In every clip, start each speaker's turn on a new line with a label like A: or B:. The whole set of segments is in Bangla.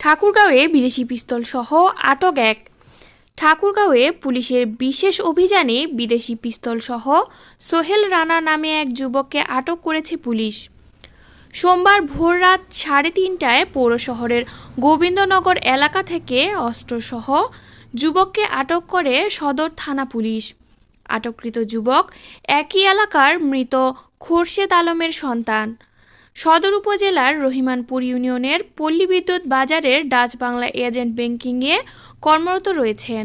A: ঠাকুরগাঁওয়ে বিদেশি পিস্তল সহ আটক এক। ঠাকুরগাঁওয়ে পুলিশের বিশেষ অভিযানে বিদেশি পিস্তল সহ সোহেল রানা নামে এক যুবককে আটক করেছে পুলিশ। সোমবার ভোররাত সাড়ে তিনটায় পৌর শহরের গোবিন্দনগর এলাকা থেকে অস্ত্রসহ যুবককে আটক করে সদর থানা পুলিশ। আটককৃত যুবক একই এলাকার মৃত খোরশেদ আলমের সন্তান। সদর উপজেলার রহিমানপুর ইউনিয়নের পল্লী বিদ্যুৎ বাজারের ডাচ বাংলা এজেন্ট ব্যাংকিংয়ে কর্মরত রয়েছেন।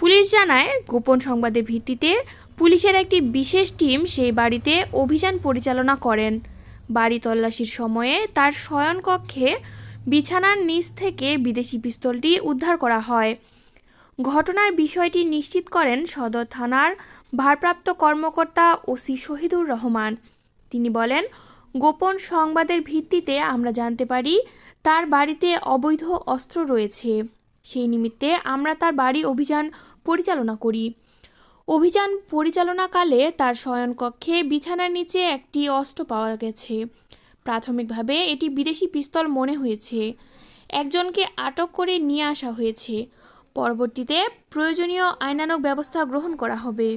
A: পুলিশ জানায়, গোপন সংবাদের ভিত্তিতে পুলিশের একটি বিশেষ টিম সেই বাড়িতে অভিযান পরিচালনা করেন। বাড়ি তল্লাশির সময়ে তার শয়নকক্ষে বিছানার নিচ থেকে বিদেশি পিস্তলটি উদ্ধার করা হয়। ঘটনার বিষয়টি নিশ্চিত করেন সদর থানার ভারপ্রাপ্ত কর্মকর্তা ওসি শহীদুর রহমান। তিনি বলেন গোপন সংবাদের ভিত্তিতে আমরা জানতে পারি, তার বাড়িতে অবৈধ অস্ত্র রয়েছে। সেই নিমিত্তে আমরা তার বাড়ি অভিযান পরিচালনা করি। অভিযান পরিচালনাকালে তার শয়নকক্ষে বিছানার নিচে একটি অস্ত্র পাওয়া গেছে। প্রাথমিকভাবে এটি বিদেশি পিস্তল মনে হয়েছে। একজনকে আটক করে নিয়ে আসা হয়েছে। পরবর্তীতে প্রয়োজনীয় আইনানুগ ব্যবস্থা গ্রহণ করা হবে।